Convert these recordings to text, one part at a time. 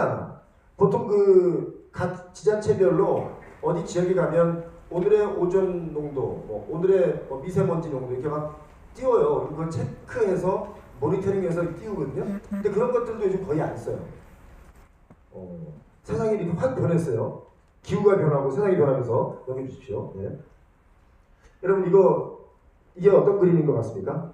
않아. 보통 그 각 지자체별로 어디 지역에 가면 오늘의 오존 농도, 뭐 오늘의 뭐 미세먼지 농도 이렇게 막 띄워요. 그걸 체크해서 모니터링해서 띄우거든요. 근데 그런 것들도 요즘 거의 안 써요. 어, 세상이 이렇게 확 변했어요. 기후가 변하고 세상이 변하면서 넘겨주십시오. 네. 여러분 이거 이게 어떤 그림인 것 같습니까?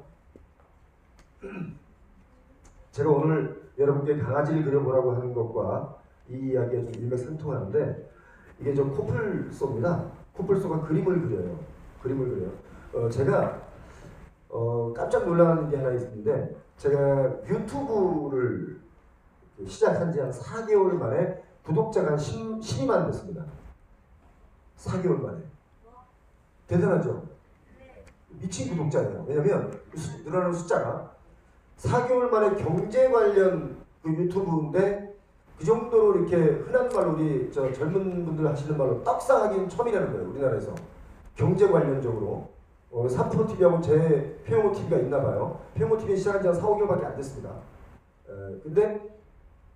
제가 오늘 여러분께 강아지를 그려보라고 하는 것과 이 이야기가 좀 일맥상통하는데 이게 좀 코뿔소입니다. 코뿔소가 그림을 그려요. 그림을 그려요. 어, 제가 어, 깜짝 놀라는 게 하나 있는데 제가 유튜브를 시작한 지 한 4개월 만에 구독자가 10, 12만 됐습니다. 4개월 만에. 대단하죠? 미친 구독자예요. 왜냐면 수- 늘어나는 숫자가 4개월 만에 경제 관련 그 유튜브인데 그 정도로 이렇게 흔한 말로 우리 저 젊은 분들 하시는 말로 떡상하기는 처음이라는 거예요. 우리나라에서 경제 관련적으로 어, 3프로 TV하고 제 표용호 TV가 있나 봐요. 표용호 TV 시작한 지 한 4, 5개월밖에 안 됐습니다. 에, 근데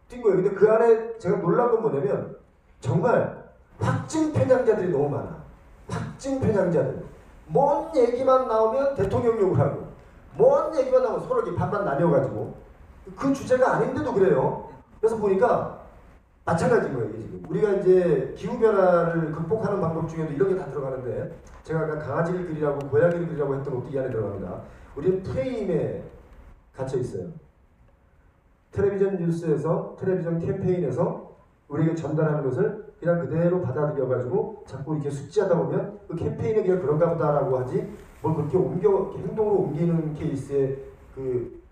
뛴 거예요. 근데 그 안에 제가 놀란 건 뭐냐면 정말 확증 편향자들이 너무 많아. 확증 편향자들. 뭔 얘기만 나오면 대통령 욕을 하고 뭔 얘기만 나오면 서로 이렇게 반반 나뉘어가지고 그 주제가 아닌데도 그래요. 그래서 보니까 마찬가지인 거예요, 이게 지금. 우리가 이제 기후변화를 극복하는 방법 중에도 이런 게 다 들어가는데 제가 아까 강아지를 그리라고 고양이를 그리라고 했던 것도 이 안에 들어갑니다. 우리는 프레임에 갇혀 있어요. 텔레비전 뉴스에서 텔레비전 캠페인에서 우리에게 전달하는 것을 그냥 그대로 받아들여가지고 자꾸 이렇게 숙지하다 보면 그 캠페인이 그냥 그런가 보다라고 하지 뭘 그렇게 옮겨 행동으로 옮기는 케이스의 그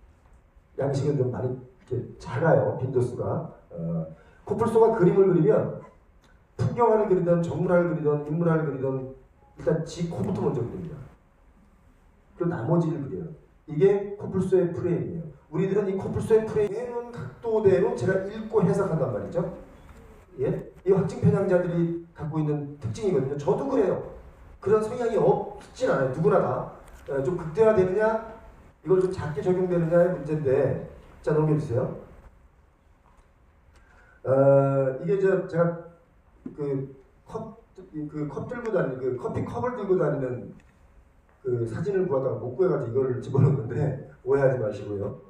양식은 좀 많이 이렇게 작아요 빈도수가. 어, 코뿔소가 그림을 그리면 풍경화를 그리든 정물화를 그리든 인물화를 그리든 일단 지 코부터 먼저 그립니다. 그리고 나머지를 그려요. 이게 코뿔소의 프레임이에요. 우리들은 이 코뿔소의 프레임은 각도대로 제가 읽고 해석한단 말이죠 예? 이 확증 편향자들이 갖고 있는 특징이거든요. 저도 그래요. 그런 성향이 없진 않아요. 누구나 다. 어, 좀 극대화되느냐, 이걸 좀 작게 적용되느냐의 문제인데, 자 넘겨주세요. 어, 이게 저 제가 그 컵, 그 컵 들고 다니는 그 커피 컵을 들고 다니는 그 사진을 구하다가 못 구해가지고 이거를 집어넣었는데 오해하지 마시고요.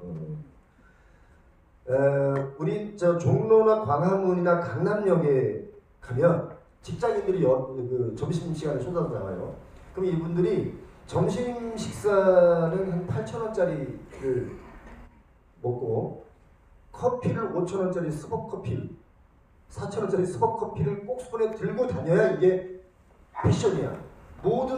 우리 저 종로나 광화문이나 강남역에 가면 직장인들이 여, 그 점심 시간에 쏟아져 나와요. 그럼 이분들이 점심 식사는 한 8천 원짜리를 먹고 커피를 5천 원짜리 스벅 커피, 4천 원짜리 스벅 커피를 꼭 손에 들고 다녀야 이게 패션이야. 모든